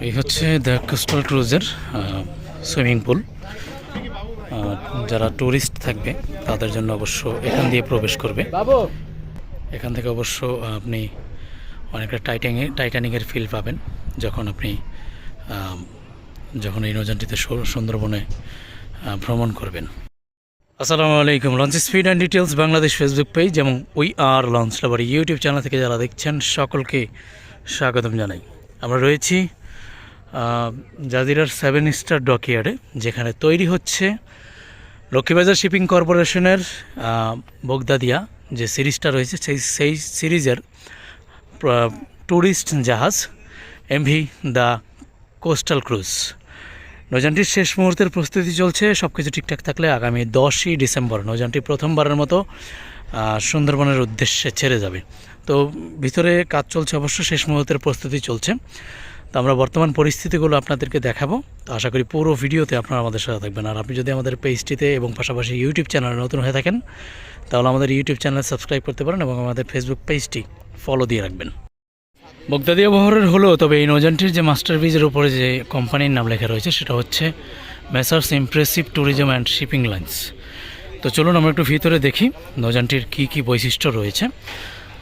এই হচ্ছে the coastal ক্রুজের সুইমিং পুল যারা ট্যুরিস্ট থাকবে তাদের জন্য অবশ্য এখান দিয়ে প্রবেশ করবে। এখান থেকে অবশ্য আপনি অনেকটা টাইটানিং টাইটানিকের ফিল পাবেন। যখন আপনি যখন এই নৌযানটিতে সু- সুন্দরবনে ভ্রমণ করবেন। আসসালামু আলাইকুম। Launch speed and details Bangladesh Facebook page এবং we are launch lover YouTube channel থেকে যারা দেখছেন সকলকে স্বাগতম জানাই। আমরা রয়েছি জাজিরার সেভেন স্টার ডকইয়ার্ডে, যেখানে তৈরি হচ্ছে লক্ষ্মীবাজার শিপিং কর্পোরেশনের বগদাদিয়া যে সিরিজটা রয়েছে, সেই সেই সিরিজের ট্যুরিস্ট জাহাজ এমভি দ্য কোস্টাল ক্রুজ নৌযানটির শেষ মুহূর্তের প্রস্তুতি চলছে। সব কিছু ঠিকঠাক থাকলে আগামী দশই ডিসেম্বর নৌযানটি প্রথমবারের মতো সুন্দরবনের উদ্দেশ্যে ছেড়ে যাবে। তো ভিতরে কাজ চলছে অবশ্য, শেষ মুহূর্তের প্রস্তুতি চলছে। তো আমরা বর্তমান পরিস্থিতিগুলো আপনাদেরকে দেখাবো। তো আশা করি পুরো ভিডিওতে আপনারা আমাদের সাথে থাকবেন। আর আপনি যদি আমাদের পেজটিতে এবং পাশাপাশি ইউটিউব চ্যানেলে নতুন হয়ে থাকেন, তাহলে আমাদের ইউটিউব চ্যানেল সাবস্ক্রাইব করতে পারেন এবং আমাদের ফেসবুক পেজটি ফলো দিয়ে রাখবেন। বগদাদিয়া বহরের হলো, তবে এই নৌযানটির যে মাস্টার ব্রিজের উপরে যে কোম্পানির নাম লেখা রয়েছে, সেটা হচ্ছে Messrs impressive tourism and shipping lines. তো চলুন আমরা একটু ভিতরে দেখি নৌযানটির কী কী বৈশিষ্ট্য রয়েছে।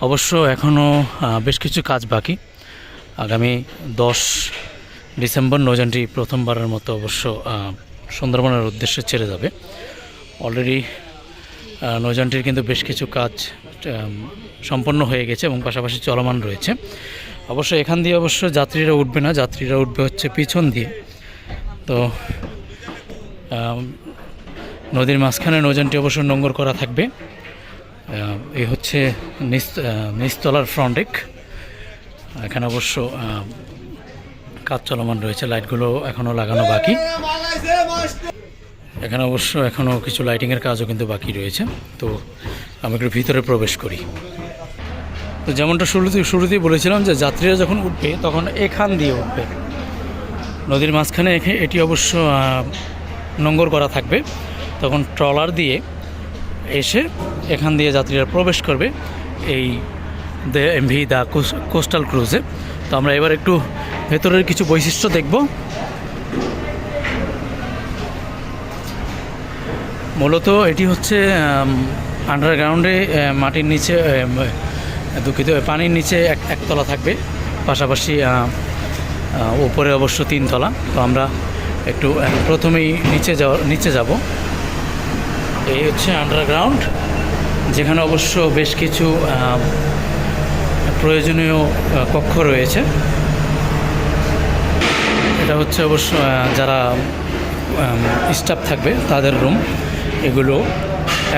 অবশ্য এখনও বেশ কিছু কাজ বাকি। আগামী দশ ডিসেম্বর নৌযানটি প্রথমবারের মতো অবশ্য সুন্দরবনের উদ্দেশ্যে ছেড়ে যাবে। অলরেডি নৌযানটির কিন্তু বেশ কিছু কাজ সম্পন্ন হয়ে গেছে এবং পাশাপাশি চলমান রয়েছে। অবশ্য এখান দিয়ে অবশ্য যাত্রীরা উঠবে না, যাত্রীরা উঠবে হচ্ছে পিছন দিয়ে। তো নদীর মাঝখানে নৌযানটি অবশ্য নোঙ্গর করা থাকবে। এই হচ্ছে নিচ নিচতলার ফ্রন্ট এখানে অবশ্য কাজ চলমান রয়েছে লাইটগুলো এখনও লাগানো বাকি। এখানে অবশ্য এখনও কিছু লাইটিংয়ের কাজও কিন্তু বাকি রয়েছে। তো, আমি একটু ভিতরে প্রবেশ করি। তো যেমনটা শুরুতে শুরুতেই বলেছিলাম যে যাত্রীরা যখন উঠবে, তখন এখান দিয়ে উঠবে। নদীর মাঝখানে এটি অবশ্য নোঙ্গর করা থাকবে। তখন ট্রলার দিয়ে এসে এখান দিয়ে যাত্রীরা প্রবেশ করবে এই দ্য এমভি দ্য কোস্টাল ক্রুজে। তো আমরা এবার একটু ভেতরের কিছু বৈশিষ্ট্য দেখব। মূলত এটি হচ্ছে আন্ডারগ্রাউন্ডে মাটির নিচে দুঃখিত পানির নিচে এক একতলা থাকবে, পাশাপাশি উপরে অবশ্য তিনতলা তো আমরা একটু প্রথমেই নিচে যাওয়া নিচে যাব। এই হচ্ছে আন্ডারগ্রাউন্ড যেখানে অবশ্য বেশ কিছু প্রয়োজনীয় কক্ষ রয়েছে। এটা হচ্ছে অবশ্য যারা স্টাফ থাকবে, তাদের রুম এগুলো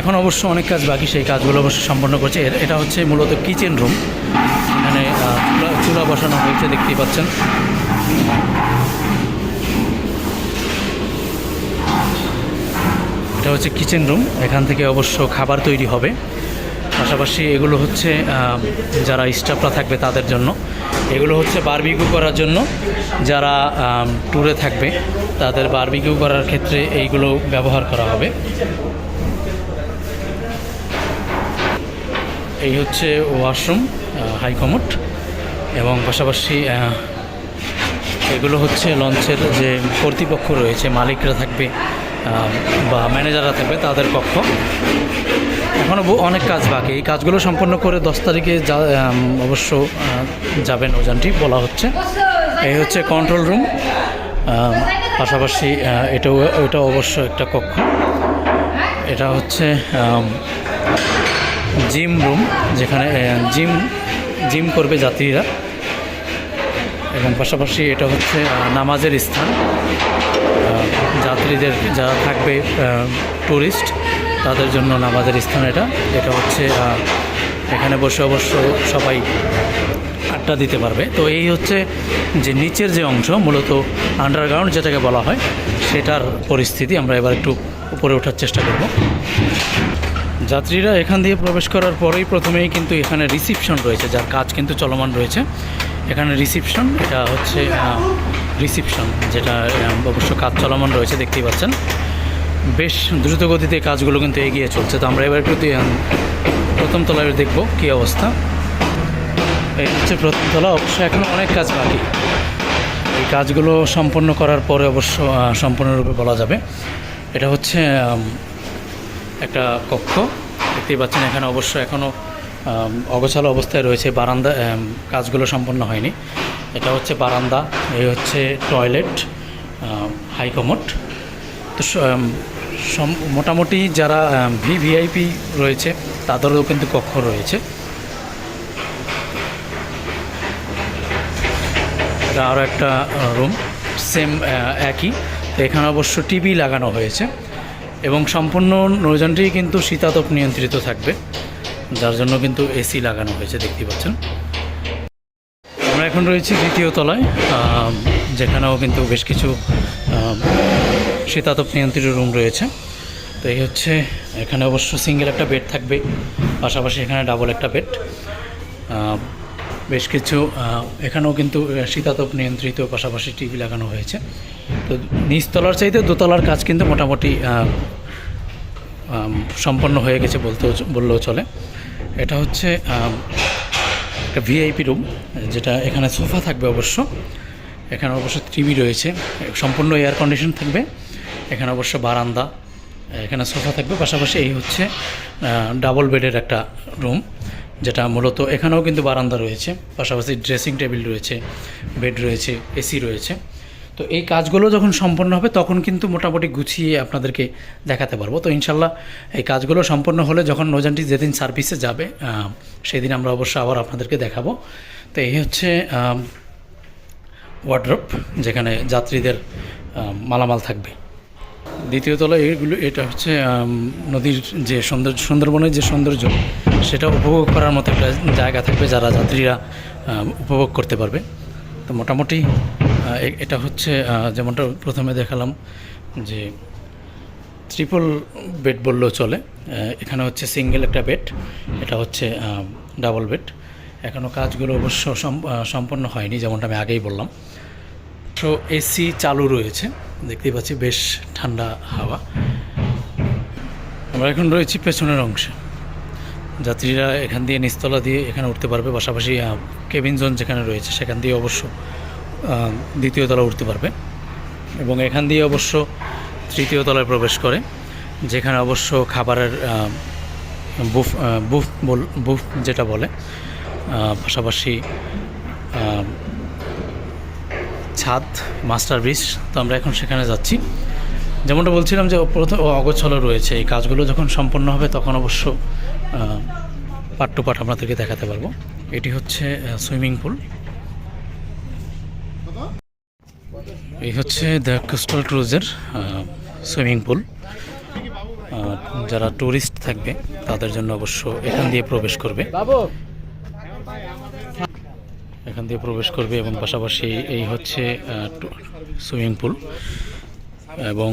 এখন অবশ্য অনেক কাজ বাকি, সেই কাজগুলো অবশ্য সম্পন্ন করছে। এটা হচ্ছে মূলত কিচেন রুম এখানে চুলা বসানো হয়েছে, দেখতেই পাচ্ছেন। এটা হচ্ছে কিচেন রুম এখান থেকে অবশ্য খাবার তৈরি হবে। পাশাপাশি এগুলো হচ্ছে যারা স্টাফরা থাকবে তাদের জন্য। এগুলো হচ্ছে বারবিকিউ করার জন্য। যারা ট্যুরে থাকবে, তাদের বারবিকিউ করার ক্ষেত্রে এইগুলো ব্যবহার করা হবে। এই হচ্ছে ওয়াশরুম হাইকমোট এবং পাশাপাশি এগুলো হচ্ছে লঞ্চের যে কর্তৃপক্ষ রয়েছে, মালিকরা থাকবে বা ম্যানেজাররা থাকবে, তাদের কক্ষ এখনও অনেক কাজ বাকি। এই কাজগুলো সম্পন্ন করে দশ তারিখে যা অবশ্য যাবেন ওজানটি, বলা হচ্ছে। এই হচ্ছে কন্ট্রোল রুম পাশাপাশি এটাও এটা অবশ্য একটা কক্ষ। এটা হচ্ছে জিম রুম, যেখানে জিম জিম করবে যাত্রীরা। এবং পাশাপাশি এটা হচ্ছে নামাজের স্থান। যাত্রীদের যারা থাকবে ট্যুরিস্ট তাদের জন্য নামাজের স্থান এটা। এটা হচ্ছে এখানে বসে অবশ্য সবাই আড্ডা দিতে পারবে। তো এই হচ্ছে যে নিচের যে অংশ, মূলত আন্ডারগ্রাউন্ড যেটাকে বলা হয়, সেটার পরিস্থিতি আমরা এবার একটু উপরে ওঠার চেষ্টা করব। যাত্রীরা এখান দিয়ে প্রবেশ করার পরেই প্রথমেই কিন্তু এখানে রিসিপশন রয়েছে, যার কাজ কিন্তু চলমান রয়েছে। এখানে রিসিপশন, এটা হচ্ছে রিসিপশন, যেটা অবশ্য কাজ চলমান রয়েছে, দেখতেই পাচ্ছেন। বেশ দ্রুত গতিতে কাজগুলো কিন্তু এগিয়ে চলছে। তো আমরা এবার একটু প্রথম তলায় দেখব কী অবস্থা। এই হচ্ছে প্রথম তলা, অবশ্য এখনও অনেক কাজ বাকি। এই কাজগুলো সম্পন্ন করার পরে অবশ্য সম্পূর্ণরূপে বলা যাবে। এটা হচ্ছে একটা কক্ষ, দেখতেই পাচ্ছেন এখানে অবশ্য এখনও অগোছালো অবস্থায় রয়েছে বারান্দা কাজগুলো সম্পন্ন হয়নি। এটা হচ্ছে বারান্দা এই হচ্ছে টয়লেট হাইকমোট তো মোটামুটি যারা ভি ভিআইপি রয়েছে, তাদেরও কিন্তু কক্ষ রয়েছে। এটা আরও একটা রুম, সেম একই। তো এখানে অবশ্য টিভি লাগানো হয়েছে। এবং সম্পূর্ণ নৌযানটি কিন্তু শীতাতপ নিয়ন্ত্রিত থাকবে, যার জন্য কিন্তু এসি লাগানো হয়েছে দেখতে পাচ্ছেন। আমরা এখন রয়েছি দ্বিতীয় তলায় যেখানেও কিন্তু বেশ কিছু শীতাতপ নিয়ন্ত্রিত রুম রয়েছে। তো এই হচ্ছে, এখানে অবশ্য সিঙ্গেল একটা বেড থাকবে, পাশাপাশি এখানে ডাবল একটা বেড। বেশ কিছু এখানেও কিন্তু শীতাতপ নিয়ন্ত্রিত পাশাপাশি টিভি লাগানো হয়েছে। তো নিচতলার চাইতে দোতলার কাজ কিন্তু মোটামুটি সম্পন্ন হয়ে গেছে বলতেও বললেও চলে। এটা হচ্ছে একটা ভিআইপি রুম যেটা এখানে সোফা থাকবে অবশ্য। এখানে অবশ্য টিভি রয়েছে। সম্পূর্ণ এয়ার কন্ডিশন থাকবে। এখানে অবশ্য বারান্দা, এখানে সোফা থাকবে। পাশাপাশি এই হচ্ছে ডাবল বেডের একটা রুম যেটা মূলত এখানেও কিন্তু বারান্দা রয়েছে, পাশাপাশি ড্রেসিং টেবিল রয়েছে, বেড রয়েছে, এসি রয়েছে। তো এই কাজগুলো যখন সম্পন্ন হবে, তখন কিন্তু মোটামুটি গুছিয়ে আপনাদেরকে দেখাতে পারব। তো ইনশাল্লাহ এই কাজগুলো সম্পন্ন হলে যখন নৌজানটি যেদিন সার্ভিসে যাবে সেদিন আমরা অবশ্য আবার আপনাদেরকে দেখাবো। তো এই হচ্ছে ওয়ার্ড্রপ যেখানে যাত্রীদের মালামাল থাকবে। দ্বিতীয় তলা এইগুলো এটা হচ্ছে নদীর যে সৌন্দর্য, সুন্দরবনের যে সৌন্দর্য সেটা উপভোগ করার মতো একটা জায়গা থাকবে যারা যাত্রীরা উপভোগ করতে পারবে। তো মোটামুটি এটা হচ্ছে যেমনটা প্রথমে দেখালাম যে ট্রিপল বেড বললেও চলে। এখানে হচ্ছে সিঙ্গেল একটা বেড এটা হচ্ছে ডাবল বেড এখনও কাজগুলো অবশ্য সম্পন্ন হয়নি, যেমনটা আমি আগেই বললাম। তো এসি চালু রয়েছে, দেখতেই পাচ্ছি বেশ ঠান্ডা হাওয়া। আমরা এখন রয়েছি পেছনের অংশে। যাত্রীরা এখান দিয়ে নিচতলা দিয়ে এখানে উঠতে পারবে, পাশাপাশি কেবিন জোন যেখানে রয়েছে সেখান দিয়ে অবশ্য দ্বিতীয় তলা উঠতে পারবে এবং এখান দিয়ে অবশ্য তৃতীয় তলায় প্রবেশ করে, যেখানে অবশ্য খাবারের বুফ বুফ বল, বুফ যেটা বলে পাশাপাশি ছাদ, মাস্টার ব্রিজ, তো আমরা এখন সেখানে যাচ্ছি। যেমনটা বলছিলাম যে প্রথম অগোছলো রয়েছে, এই কাজগুলো যখন সম্পন্ন হবে তখন অবশ্য পাট টু পাট আপনাদেরকে দেখাতে পারব। এটি হচ্ছে সুইমিং পুল। এই হচ্ছে দ্য কোস্টাল ক্রুজের সুইমিং পুল। যারা ট্যুরিস্ট থাকবে তাদের জন্য অবশ্য এখান দিয়ে প্রবেশ করবে। এখান দিয়ে প্রবেশ করবে এবং পাশাপাশি এই হচ্ছে সুইমিং পুল এবং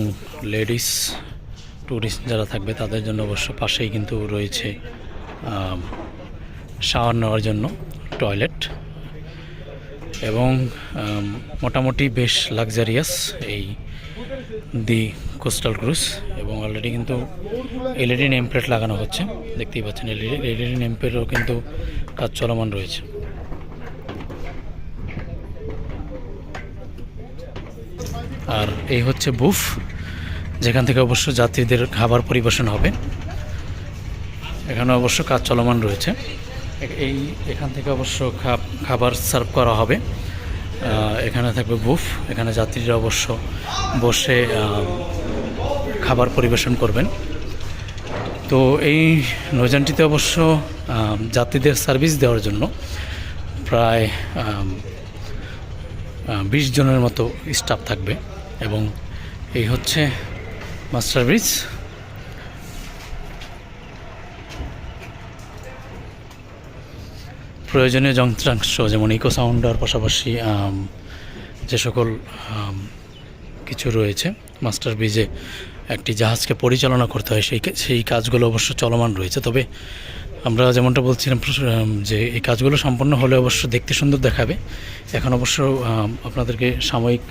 লেডিস ট্যুরিস্ট যারা থাকবে তাদের জন্য অবশ্য পাশেই কিন্তু রয়েছে শাওয়ার নেওয়ার জন্য টয়লেট এবং মোটামুটি বেশ লাক্সারিয়াস এই দি কোস্টাল ক্রুজ এবং অলরেডি কিন্তু এলইডি নেম প্লেট লাগানো হচ্ছে, দেখতেই পাচ্ছেন এলইডি এলইডি নেম প্লেটও কিন্তু কাজ চলমান রয়েছে। আর এই হচ্ছে বুফ যেখান থেকে অবশ্য যাত্রীদের খাবার পরিবেশন হবে। এখানে অবশ্য কাজ চলমান রয়েছে। এই এখান থেকে অবশ্য খাবার সার্ভ করা হবে। এখানে থাকবে বুফ। এখানে যাত্রীরা অবশ্য বসে খাবার পরিবেশন করবেন। তো এই নৌযানটিতে অবশ্য যাত্রীদের সার্ভিস দেওয়ার জন্য প্রায় বিশ জনের মতো স্টাফ থাকবে এবং এই হচ্ছে মাস্টার ব্রিজ প্রয়োজনীয় যন্ত্রাংশ, যেমন ইকো সাউন্ডার পাশাপাশি যে সকল কিছু রয়েছে মাস্টার ব্রিজে একটি জাহাজকে পরিচালনা করতে হয়, সেই সেই কাজগুলো অবশ্য চলমান রয়েছে। তবে আমরা যেমনটা বলছিলাম যে এই কাজগুলো সম্পন্ন হলে অবশ্য দেখতে সুন্দর দেখাবে। এখন অবশ্য আপনাদেরকে সাময়িক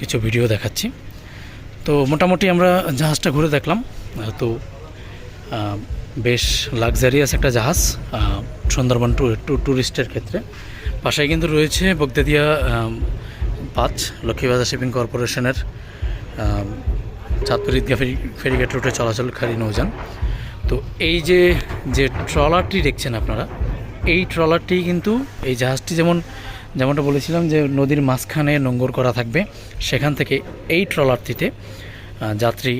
কিছু ভিডিও দেখাচ্ছি। তো মোটামুটি আমরা জাহাজটা ঘুরে দেখলাম। তো বেশ লাক্সারিয়াস একটা জাহাজ সুন্দরবন ট্যুর ট্যুরিস্টের ক্ষেত্রে। পাশে কিন্তু রয়েছে বগদাদিয়া পাঁচ লক্ষ্মীবাজার শিপিং কর্পোরেশনের চাঁদপুর ঈদগাহ ফেরি, ফেরিঘাট রুটে চলাচলকারী নৌযান। তো এই যে যে ট্রলারটি দেখছেন আপনারা, এই ট্রলারটি কিন্তু, এই জাহাজটি যেমন যেমনটা বলেছিলাম যে নদীর মাঝখানে নোঙ্গর করা থাকবে, সেখান থেকে এই ট্রলারটিতে যাত্রী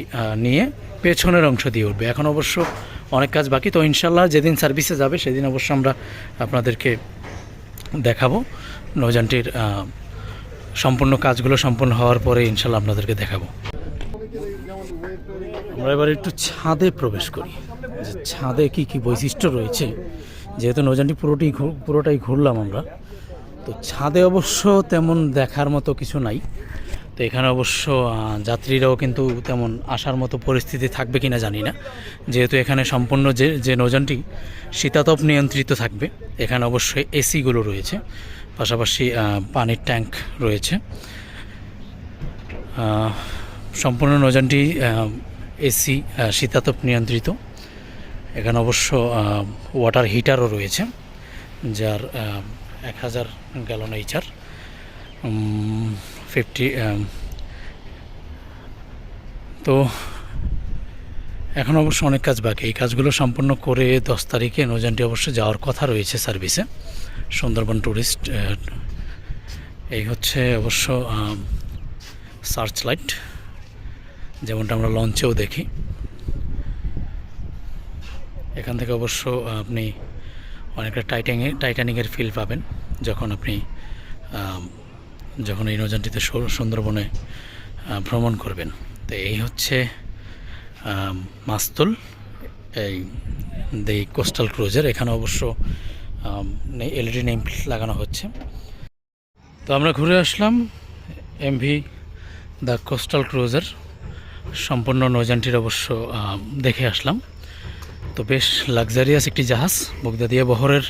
নিয়ে পেছনের অংশ দিয়ে উঠবে। এখন অবশ্য অনেক কাজ বাকি, তো ইনশাল্লাহ যেদিন সার্ভিসে যাবে, সেদিন অবশ্য আমরা আপনাদেরকে দেখাবো। নৌযানটির সম্পূর্ণ কাজগুলো সম্পূর্ণ হওয়ার পরে ইনশাল্লাহ আপনাদেরকে দেখাবো। আমরা এবার একটু ছাদে প্রবেশ করি। ছাদে কি কি বৈশিষ্ট্য রয়েছে? যেহেতু নৌযানটি পুরোটি পুরোটাই ঘুরলাম আমরা। তো ছাদে অবশ্য তেমন দেখার মতো কিছু নাই। তো এখানে অবশ্য যাত্রীরাও কিন্তু তেমন আসার মতো পরিস্থিতি থাকবে কিনা জানি না। যেহেতু এখানে সম্পূর্ণ যে যে নৌযানটি শীতাতপ নিয়ন্ত্রিত থাকবে, এখানে অবশ্যই এসিগুলো রয়েছে, পাশাপাশি পানির ট্যাঙ্ক রয়েছে। সম্পূর্ণ নৌযানটি এসি শীতাতপ নিয়ন্ত্রিত। এখানে অবশ্য ওয়াটার হিটারও রয়েছে, যার এক হাজার গ্যালন এইচার ফিফটি তো এখন অবশ্য অনেক কাজ বাকি। এই কাজগুলো সম্পূর্ণ করে দশ তারিখে নৌযানটি অবশ্য যাওয়ার কথা রয়েছে সার্ভিসে। সুন্দরবন ট্যুরিস্ট এই হচ্ছে অবশ্য সার্চ লাইট যেমনটা আমরা লঞ্চেও দেখি। এখান থেকে অবশ্য আপনি অনেকটা টাইটানিং টাইটানিকের ফিল পাবেন যখন আপনি যখন এই নৌযানটিতে সুন্দরবনে ভ্রমণ করবেন। তো এই হচ্ছে মাস্তুল, এই দি কোস্টাল ক্রুজার এখানে অবশ্য এলইডি নেম লাগানো হচ্ছে। তো আমরা ঘুরে আসলাম এমভি দ্য কোস্টাল ক্রুজার সম্পূর্ণ নৌযানটির অবশ্য দেখে আসলাম। তো বেশ লাক্সারিয়াস একটি জাহাজ বগদাদিয়া বহরের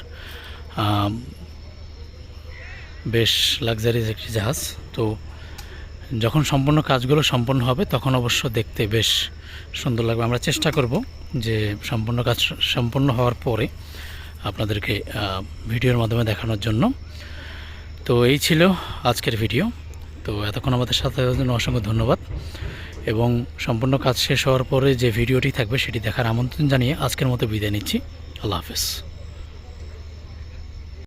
বেশ লাক্সারিয়াস একটি জাহাজ। তো যখন সম্পূর্ণ কাজগুলো সম্পন্ন হবে, তখন অবশ্য দেখতে বেশ সুন্দর লাগবে। আমরা চেষ্টা করব যে সম্পূর্ণ কাজ সম্পূর্ণ হওয়ার পরে আপনাদেরকে ভিডিওর মাধ্যমে দেখানোর জন্য। তো এই ছিল আজকের ভিডিও। তো এতক্ষণ আমাদের সাথে অসংখ্য ধন্যবাদ। এবং সম্পূর্ণ কাজ শেষ হওয়ার পরে যে ভিডিওটি থাকবে সেটি দেখার আমন্ত্রণ জানিয়ে আজকের মতো বিদায় নিচ্ছি। আল্লাহ হাফেজ।